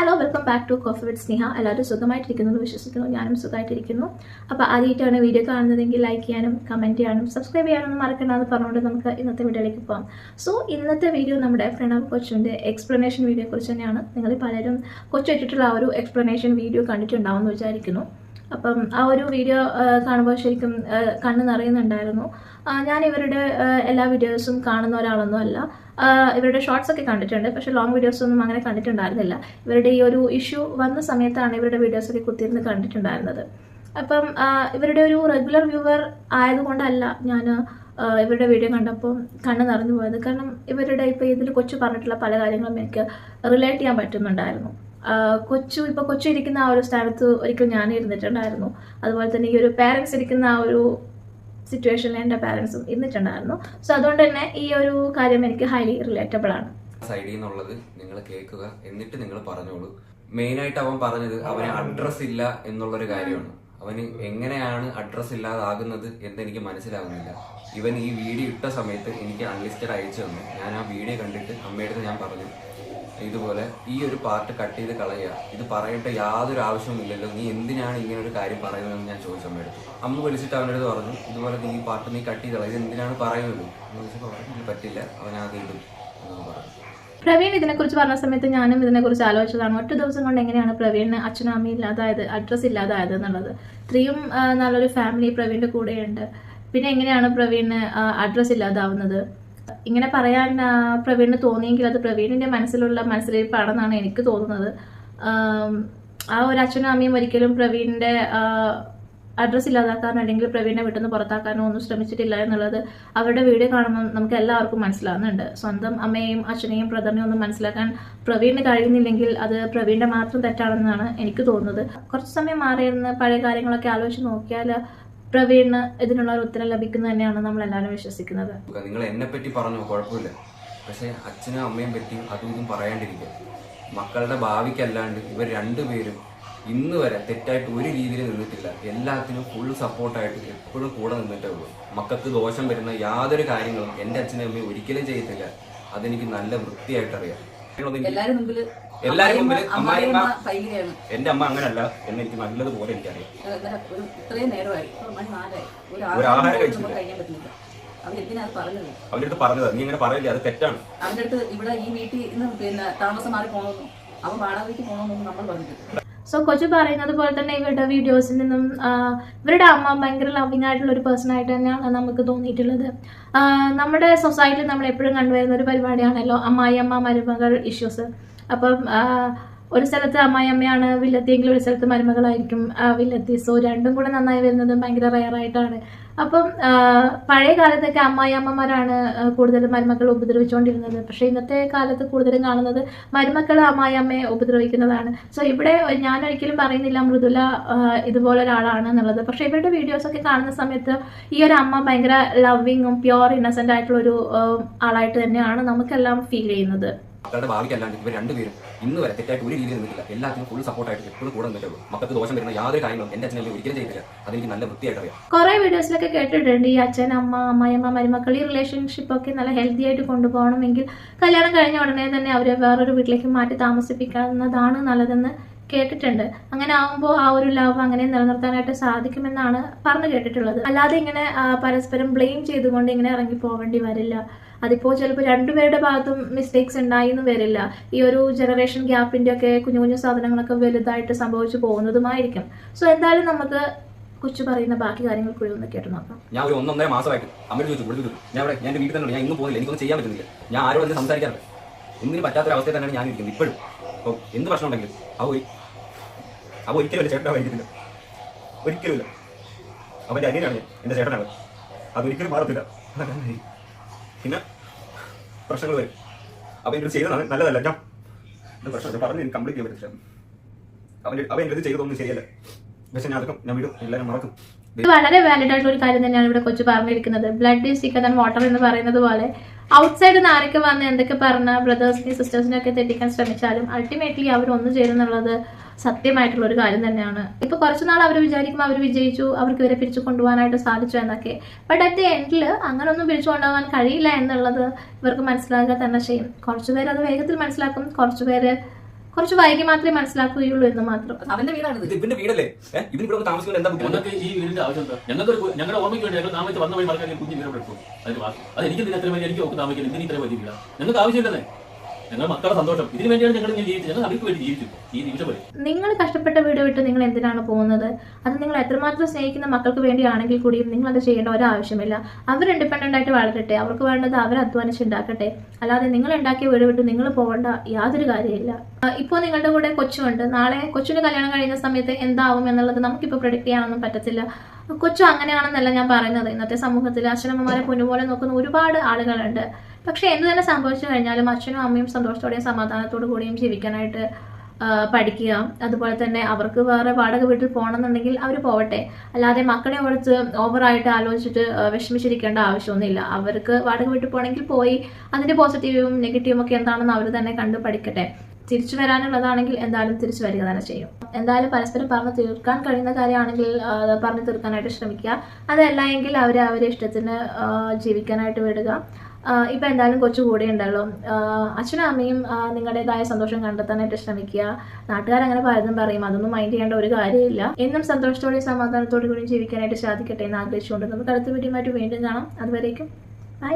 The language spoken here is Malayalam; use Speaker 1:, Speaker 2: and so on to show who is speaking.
Speaker 1: Hello welcome back to coffee with Sneha എല്ലാവരും സുഖമായിട്ടിരിക്കുന്നു വിശ്വസിക്കുന്നു ഞാനും സുഖമായിട്ടിരിക്കുന്നു. അപ്പോൾ ആദ്യമായിട്ടാണ് വീഡിയോ കാണുന്നതെങ്കിൽ ലൈക്ക് ചെയ്യാനും കമന്റ് ചെയ്യാനും സബ്സ്ക്രൈബ് ചെയ്യാനും മറക്കണ്ടെന്ന് പറഞ്ഞുകൊണ്ട് നമുക്ക് ഇന്നത്തെ വീഡിയോയിലേക്ക് പോകാം. സോ ഇന്നത്തെ വീഡിയോ നമ്മുടെ പ്രണവ് കൊച്ചിന്റെ എക്സ്പ്ലനേഷൻ വീഡിയോയെക്കുറിച്ച് കുറിച്ച് തന്നെയാണ്. നിങ്ങൾ പലരും കൊച്ചു വെച്ചിട്ടുള്ള ആ ഒരു എക്സ്പ്ലനേഷൻ വീഡിയോ കണ്ടിട്ടുണ്ടാവുമെന്ന് വിചാരിക്കുന്നു. അപ്പം ആ ഒരു വീഡിയോ കാണുമ്പോൾ ശരിക്കും കണ്ണ് നിറയുന്നുണ്ടായിരുന്നു. ഞാൻ ഇവരുടെ എല്ലാ വീഡിയോസും കാണുന്ന ഒരാളൊന്നും അല്ല. ഇവരുടെ ഷോർട്സ് ഒക്കെ കണ്ടിട്ടുണ്ട് പക്ഷേ ലോങ് വീഡിയോസ് ഒന്നും അങ്ങനെ കണ്ടിട്ടുണ്ടായിരുന്നില്ല. ഇവരുടെ ഈ ഒരു ഇഷ്യൂ വന്ന സമയത്താണ് ഇവരുടെ വീഡിയോസൊക്കെ കുത്തിയിരുന്ന് കണ്ടിട്ടുണ്ടായിരുന്നത്. അപ്പം ഇവരുടെ ഒരു റെഗുലർ വ്യൂവർ ആയതുകൊണ്ടല്ല ഞാൻ ഇവരുടെ വീഡിയോ കണ്ടപ്പോൾ കണ്ണ് നിറഞ്ഞു പോയത്. കാരണം ഇവരുടെ ഇപ്പോൾ ഇതിൽ കൊച്ചു പറഞ്ഞിട്ടുള്ള പല കാര്യങ്ങളും എനിക്ക് റിലേറ്റ് ചെയ്യാൻ പറ്റുന്നുണ്ടായിരുന്നു. കൊച്ചു ഇപ്പോൾ കൊച്ചു ഇരിക്കുന്ന ആ ഒരു സ്ഥാനത്ത് ഒരിക്കലും ഞാൻ ഇരുന്നിട്ടുണ്ടായിരുന്നു. അതുപോലെ തന്നെ ഈ ഒരു പാരൻസ് ഇരിക്കുന്ന ആ ഒരു സിറ്റുവേഷനിൽ എന്റെ പാരൻസും ഇരുന്നിട്ടുണ്ടായിരുന്നു. സോ അതുകൊണ്ട് തന്നെ ഈ ഒരു കാര്യം എനിക്ക് ഹൈലി റിലേറ്റബിൾ ആണ്.
Speaker 2: സൈഡിൽ നിന്നുള്ളത് നിങ്ങൾ കേൾക്കുക എന്നിട്ട് നിങ്ങൾ പറഞ്ഞോളൂ. മെയിൻ ആയിട്ട് അവൻ പറഞ്ഞത് അവന് അഡ്രസ് ഇല്ല എന്നുള്ളൊരു കാര്യമാണ്. അവന് എങ്ങനെയാണ് അഡ്രസ് ഇല്ലാതാകുന്നത് എന്ന് എനിക്ക് മനസ്സിലാകുന്നില്ല ഇവൻ ഈ വീഡിയോ ഇട്ട സമയത്ത് എനിക്ക് അൺലിസ്റ്റഡ് അയച്ചു തന്നു. ഞാൻ ആ വീഡിയോ കണ്ടിട്ട് അമ്മയുടെ ഞാൻ പറഞ്ഞു ഇതുപോലെ ഈ ഒരു പാർട്ട് കട്ട് ചെയ്ത് കളയുക. ഇത് പറയേണ്ട യാതൊരു ആവശ്യവുമില്ലല്ലോ നീ എന്തിനാണ് ഇങ്ങനെ ഒരു കാര്യം പറയുന്നതെന്ന് ഞാൻ ചോദിച്ചു അമ്മ വിളിച്ചിട്ട് അവന്റെ അടുത്ത് പറഞ്ഞു ഇതുപോലെ നീ ഈ പാർട്ട് നീ കട്ട് ചെയ്ത് കളയുക ഇത് എന്തിനാണ് പറയുന്നത്? എന്ന് ചോദിച്ചപ്പോൾ പറഞ്ഞു "ഇത് പറ്റില്ല. ആദ്യം ഇടും. എന്ന് പറഞ്ഞു.
Speaker 1: പ്രവീൺ ഇതിനെക്കുറിച്ച് പറഞ്ഞ സമയത്ത് ഞാനും ഇതിനെക്കുറിച്ച് ആലോചിച്ചതാണ്. ഒറ്റ ദിവസം കൊണ്ട് എങ്ങനെയാണ് പ്രവീണിന് അച്ഛനും അമ്മയും ഇല്ലാതായത് അഡ്രസ്സ് ഇല്ലാതായത് എന്നുള്ളത്. ഇത്രയും നല്ലൊരു ഫാമിലി പ്രവീണിന്റെ കൂടെയുണ്ട്. പിന്നെ എങ്ങനെയാണ് പ്രവീണിന് അഡ്രസ്സ് ഇല്ലാതാവുന്നത്? ഇങ്ങനെ പറയാൻ പ്രവീണിന് തോന്നിയെങ്കിൽ അത് പ്രവീണിന്റെ മനസ്സിലുള്ള മനസ്സിലിരിപ്പാണെന്നാണ് എനിക്ക് തോന്നുന്നത്. ആ ഒരു അച്ഛനും അമ്മയും ഒരിക്കലും പ്രവീണിന്റെ അഡ്രസ്സ് ഇല്ലാതാക്കാനോ അല്ലെങ്കിൽ പ്രവീണിനെ വിട്ടുന്ന് പുറത്താക്കാനോ ഒന്നും ശ്രമിച്ചിട്ടില്ല എന്നുള്ളത് അവരുടെ വീഡിയോ കാണുമ്പോൾ നമുക്ക് എല്ലാവർക്കും മനസ്സിലാവുന്നുണ്ട്. സ്വന്തം അമ്മയെയും അച്ഛനെയും ബ്രദറിനെയും ഒന്നും മനസ്സിലാക്കാൻ പ്രവീണിന് കഴിയുന്നില്ലെങ്കിൽ അത് പ്രവീണിന്റെ മാത്രം തെറ്റാണെന്നാണ് എനിക്ക് തോന്നുന്നത്. കുറച്ച് സമയം മാറിയിരുന്ന് പഴയ കാര്യങ്ങളൊക്കെ ആലോചിച്ച് നോക്കിയാൽ പ്രവീണിന് ഇതിനുള്ള ഒരു ഉത്തരം ലഭിക്കുന്ന തന്നെയാണ് നമ്മൾ എല്ലാവരും വിശ്വസിക്കുന്നത്
Speaker 2: നിങ്ങൾ എന്നെ പറ്റി പറഞ്ഞു? കുഴപ്പമില്ല. പക്ഷേ അച്ഛനും അമ്മയും പറ്റി അതും ഇതും പറയാണ്ടിരിക്കുക. മക്കളുടെ ഭാവിക്കല്ലാണ്ട് ഇവർ രണ്ടുപേരും ഇന്ന് വരെ തെറ്റായിട്ട് ഒരു രീതിയിൽ നിന്നിട്ടില്ല. എല്ലാത്തിനും ഫുൾ സപ്പോർട്ടായിട്ട് എപ്പോഴും കൂടെ നിന്നിട്ടേ ഉള്ളൂ. മക്കൾക്ക് ദോഷം വരുന്ന യാതൊരു കാര്യങ്ങളും എന്റെ അച്ഛനും അമ്മയും ഒരിക്കലും ചെയ്യത്തില്ല. അതെനിക്ക് നല്ല വൃത്തിയായിട്ട് അറിയാം
Speaker 3: എല്ലാരും മുമ്പിൽ
Speaker 2: എന്റെ അമ്മ അങ്ങനല്ല. എന്ന് എനിക്ക് നല്ലതുപോലെ എനിക്കറിയാം.
Speaker 3: ഇത്രയും നേരമായി. ഒരു
Speaker 2: ആഹാരം അടുത്ത് പറഞ്ഞത്. നീ ഇങ്ങനെ പറയില്ല? അത് തെറ്റാണ്.
Speaker 3: അവന്റെ അടുത്ത് ഇവിടെ ഈ വീട്ടിൽ നിന്ന് പിന്നെ താമസം മാറി പോകണമെന്നും അവൻ വാടകയ്ക്ക് പോകണമെന്നും നമ്മൾ പറഞ്ഞിട്ടുണ്ട്
Speaker 1: സോ കൊച്ചു പറയുന്നത് പോലെ തന്നെ ഇവരുടെ വീഡിയോസിൽ നിന്നും ഇവരുടെ അമ്മ ഭയങ്കര ലവിങ് ആയിട്ടുള്ള ഒരു പേഴ്സൺ ആയിട്ട് തന്നെയാണ് നമുക്ക് തോന്നിയിട്ടുള്ളത്. നമ്മുടെ സൊസൈറ്റിയിൽ നമ്മൾ എപ്പോഴും കണ്ടുവരുന്ന ഒരു പരിപാടിയാണല്ലോ അമ്മായി അമ്മ മരുമകൾ ഇഷ്യൂസ് അപ്പം ഒരു സ്ഥലത്ത് അമ്മായിയമ്മയാണ് വില്ലത്തിയെങ്കിൽ ഒരു സ്ഥലത്ത് മരുമകളായിരിക്കും വില്ലത്തി. സോ രണ്ടും കൂടെ നന്നായി വരുന്നത് ഭയങ്കര റയർ ആയിട്ടാണ്. അപ്പം പഴയ കാലത്തൊക്കെ അമ്മായി അമ്മമാരാണ് കൂടുതലും മരുമക്കൾ ഉപദ്രവിച്ചുകൊണ്ടിരുന്നത് പക്ഷേ ഇന്നത്തെ കാലത്ത് കൂടുതലും കാണുന്നത് മരുമക്കൾ അമ്മായി അമ്മയെ ഉപദ്രവിക്കുന്നതാണ്. സോ ഇവിടെ ഞാൻ ഒരിക്കലും പറയുന്നില്ല മൃദുല ഇതുപോലെ ഒരാളാണ് എന്നുള്ളത്. പക്ഷേ ഇവരുടെ വീഡിയോസൊക്കെ കാണുന്ന സമയത്ത് ഈ ഒരു അമ്മ ഭയങ്കര ലവിങ്ങും പ്യുവർ ഇന്നസെന്റ് ആയിട്ടുള്ളൊരു ആളായിട്ട് തന്നെയാണ് നമുക്കെല്ലാം ഫീൽ ചെയ്യുന്നത്.
Speaker 2: മക്കളുടെ ഭാവിക്കല്ലാണ്ട് ഇവർ രണ്ടുപേരും ഇന്ന് വരെ തെറ്റായിട്ട് ഒരു രീതിയിൽ നിന്നിട്ടില്ല. എല്ലാത്തിനും ഫുൾ സപ്പോർട്ടായിട്ട് എപ്പോഴും കൂടെ നിന്നിട്ടുള്ളൂ മക്കൾക്ക് ദോഷം വരുന്ന യാതൊരു കാര്യങ്ങളും എന്റെ അച്ഛനെ ഒരിക്കലും ചെയ്തില്ല അതെനിക്ക് നല്ല വൃത്തിയായിട്ട് അറിയാം
Speaker 1: കുറേ വീഡിയോസിലൊക്കെ കേട്ടിട്ടുണ്ട്. ഈ അച്ഛൻ അമ്മ അമ്മയമ്മ മരുമക്കൾ ഈ റിലേഷൻഷിപ്പ് ഒക്കെ നല്ല ഹെൽത്തി ആയിട്ട് കൊണ്ടുപോകണമെങ്കിൽ കല്യാണം കഴിഞ്ഞ ഉടനെ തന്നെ അവരെ വേറൊരു വീട്ടിലേക്ക് മാറ്റി താമസിപ്പിക്കാവുന്നതാണ് നല്ലതെന്ന് കേട്ടിട്ടുണ്ട്. അങ്ങനെ ആവുമ്പോൾ ആ ഒരു ലവ് അങ്ങനെ നിലനിർത്താനായിട്ട് സാധിക്കുമെന്നാണ് പറഞ്ഞു കേട്ടിട്ടുള്ളത്. അല്ലാതെ ഇങ്ങനെ പരസ്പരം ബ്ലെയിം ചെയ്തുകൊണ്ട് ഇങ്ങനെ ഇറങ്ങി പോകേണ്ടി വരില്ല. അതിപ്പോൾ ചിലപ്പോൾ രണ്ടുപേരുടെ ഭാഗത്തും മിസ്റ്റേക്സ് ഉണ്ടായി എന്ന് വരില്ല. ഈ ഒരു ജനറേഷൻ ഗ്യാപ്പിന്റെ ഒക്കെ കുഞ്ഞു കുഞ്ഞു സാധനങ്ങളൊക്കെ വലുതായിട്ട് സംഭവിച്ചു പോകുന്നതുമായിരിക്കും. സോ എന്തായാലും നമുക്ക് കൊച്ചു പറയുന്ന ബാക്കി കാര്യങ്ങൾ കൂടി ഒന്ന് കേട്ട് നോക്കാം.
Speaker 2: ഞാൻ ഒരു ഒന്നൊന്നര മാസമായിട്ട് അമ്മ ചോദിച്ചു വിളിച്ചു ഞാൻ ഇവിടെ ഞാൻ വീട്ടിൽ തന്നെ ഞാൻ ഇന്നും പോകുന്നില്ല. എനിക്കൊന്നും ചെയ്യാൻ പറ്റുന്നില്ല. ഞാൻ ആരോടും സംസാരിക്കാറില്ല ഒന്നിനും പറ്റാത്തൊരവസ്ഥയിൽ തന്നെയാണ് ഞാൻ ഇരിക്കുന്നത് ഇപ്പോഴും എന്ത് പ്രശ്നം ഉണ്ടെങ്കിലും ഒരു അവ ഒരിക്കലും എന്റെ ചേട്ടനാ വൈകിട്ടില്ല ഒരിക്കലുമില്ല. അവന്റെ അനിയനാണ് ഞാൻ എന്റെ ചേട്ടനാണ്. അതൊരിക്കലും മാറത്തില്ല. പിന്നെ പ്രശ്നങ്ങൾ വരും. അവൻ എന്റെ ചെയ്തതാണ് നല്ലതല്ല ഞാൻ എന്റെ പ്രശ്നം? പറഞ്ഞു എനിക്ക് കംപ്ലീറ്റ് ചെയ്യാൻ പറ്റില്ല അവൻ അവൻ എന്റെ ചെയ്തതൊന്നും ശരിയല്ല. പക്ഷെ ഞാൻ അതൊക്കെ ഞാൻ വിടും എല്ലാവരും മറക്കും.
Speaker 1: വളരെ വാലിഡ് ആയിട്ടുള്ള ഒരു കാര്യം തന്നെയാണ് ഇവിടെ കൊച്ചു പറഞ്ഞിരിക്കുന്നത്. Blood is thicker than water എന്ന് പറയുന്നത് പോലെ ഔട്ട്സൈഡിൽ നിന്ന് ആരൊക്കെ വന്ന് എന്തൊക്കെ പറഞ്ഞ ബ്രദേഴ്സിനെയും സിസ്റ്റേഴ്സിനെയൊക്കെ തെറ്റിക്കാൻ ശ്രമിച്ചാലും അൾട്ടിമേറ്റ്ലി അവർ ഒന്ന് ചേരുന്നുള്ളത് സത്യമായിട്ടുള്ള ഒരു കാര്യം തന്നെയാണ്. ഇപ്പൊ കുറച്ചുനാൾ അവർ വിചാരിക്കും അവർ വിജയിച്ചു അവർക്ക് ഇവരെ പിരിച്ചു കൊണ്ടുപോകാനായിട്ട് സാധിച്ചു എന്നൊക്കെ. ബട്ട് അറ്റ് ദി എൻഡിൽ അങ്ങനൊന്നും പിരിച്ചു കൊണ്ടുപോകാൻ കഴിയില്ല എന്നുള്ളത് ഇവർക്ക് മനസ്സിലാക്കുക തന്നെ ചെയ്യും. കുറച്ചുപേർ അത് വേഗത്തിൽ മനസ്സിലാക്കും കുറച്ചുപേര് കുറച്ച് വൈകി മാത്രമേ മനസ്സിലാക്കുകയുള്ളൂ എന്ന് മാത്രം.
Speaker 3: അവന്റെ
Speaker 4: വീടാണ് ഇവന്റെ വീടല്ലേ? ഇവന് ഇവിടെ താമസിക്കുന്നത് എന്താ
Speaker 5: ഞങ്ങൾക്ക് ഈ വീടിന്റെ ആവശ്യം എന്താ? ഞങ്ങൾക്ക് ഞങ്ങളുടെ ഓർമ്മയ്ക്ക് വേണ്ടി ഞങ്ങൾ താമസിച്ച് വന്ന വഴി മറക്കാൻ കുഞ്ഞു വീട് എടുക്കും അതിന് അത് എനിക്ക് ഇതിന് എത്ര വലിയ എനിക്ക് താമസിക്കുന്നത് ഇതിന് ഇത്ര വലിയ വീടാ? ഞങ്ങൾക്ക് ആവശ്യമില്ലെന്നേ. സന്തോഷം. ഇതിനു വേണ്ടിയാണ് വേണ്ടി ഈ വരെ
Speaker 1: നിങ്ങൾ കഷ്ടപ്പെട്ട വീട് വിട്ട് നിങ്ങൾ എന്തിനാണ് പോകുന്നത്? അത് നിങ്ങൾ എത്രമാത്രം സ്നേഹിക്കുന്ന മക്കൾക്ക് വേണ്ടിയാണെങ്കിൽ കൂടിയും നിങ്ങൾ അത് ചെയ്യേണ്ട ഒരാവശ്യമില്ല. അവർ ഇൻഡിപെൻഡന്റ് ആയിട്ട് വളരട്ടെ. അവർക്ക് വേണ്ടത് അവർ അധ്വാനിച്ച് ഉണ്ടാക്കട്ടെ. അല്ലാതെ നിങ്ങൾ ഉണ്ടാക്കിയ വീട് വിട്ട് നിങ്ങൾ പോകേണ്ട യാതൊരു കാര്യമില്ല ഇപ്പോൾ നിങ്ങളുടെ കൂടെ കൊച്ചുണ്ട്. നാളെ കൊച്ചിന്റെ കല്യാണം കഴിയുന്ന സമയത്ത് എന്താവും എന്നുള്ളത് നമുക്കിപ്പോൾ പ്രെഡിക്റ്റ് ചെയ്യാനൊന്നും പറ്റത്തില്ല. കൊച്ചു അങ്ങനെയാണെന്നല്ല ഞാൻ പറയുന്നത്. ഇന്നത്തെ സമൂഹത്തിൽ അച്ഛനമ്മമാരെ പൊന്നുപോലെ നോക്കുന്ന ഒരുപാട് ആളുകളുണ്ട്. പക്ഷെ എന്ത് തന്നെ സംഭവിച്ചു കഴിഞ്ഞാലും അച്ഛനും അമ്മയും സന്തോഷത്തോടെയും സമാധാനത്തോടു കൂടിയും ജീവിക്കാനായിട്ട് പഠിക്കുക. അതുപോലെ തന്നെ അവർക്ക് വേറെ വാടക വീട്ടിൽ പോകണമെന്നുണ്ടെങ്കിൽ അവർ പോവട്ടെ. അല്ലാതെ മക്കളെ ഓർത്ത് ഓവറായിട്ട് ആലോചിച്ചിട്ട് വിഷമിച്ചിരിക്കേണ്ട ആവശ്യമൊന്നുമില്ല. അവർക്ക് വാടക വീട്ടിൽ പോകണമെങ്കിൽ പോയി അതിന്റെ പോസിറ്റീവും നെഗറ്റീവും ഒക്കെ എന്താണെന്ന് അവർ തന്നെ കണ്ട് പഠിക്കട്ടെ. തിരിച്ചു വരാനുള്ളതാണെങ്കിൽ എന്തായാലും തിരിച്ചു വരിക തന്നെ ചെയ്യും. എന്തായാലും പരസ്പരം പറഞ്ഞു തീർക്കാൻ കഴിയുന്ന കാര്യമാണെങ്കിൽ പറഞ്ഞു തീർക്കാനായിട്ട് ശ്രമിക്കുക. അതല്ല എങ്കിൽ അവരെ അവരെ ഇഷ്ടത്തിന് ജീവിക്കാനായിട്ട് വിടുക. ഇപ്പൊ എന്തായാലും കൊച്ചു കൂടെ ഉണ്ടല്ലോ. അച്ഛനും അമ്മയും നിങ്ങളുടേതായ സന്തോഷം കണ്ടെത്താനായിട്ട് ശ്രമിക്കുക നാട്ടുകാരങ്ങനെ പലതും പറയും. അതൊന്നും മൈൻഡ് ചെയ്യേണ്ട ഒരു കാര്യമില്ല. എന്നും സന്തോഷത്തോടെയും സമാധാനത്തോടു കൂടി ജീവിക്കാനായിട്ട് സാധിക്കട്ടെ എന്ന് ആഗ്രഹിച്ചുകൊണ്ട് നമുക്ക് അടുത്ത വീഡിയോ വീണ്ടും കാണാം. അതുവരേക്കും. ബൈ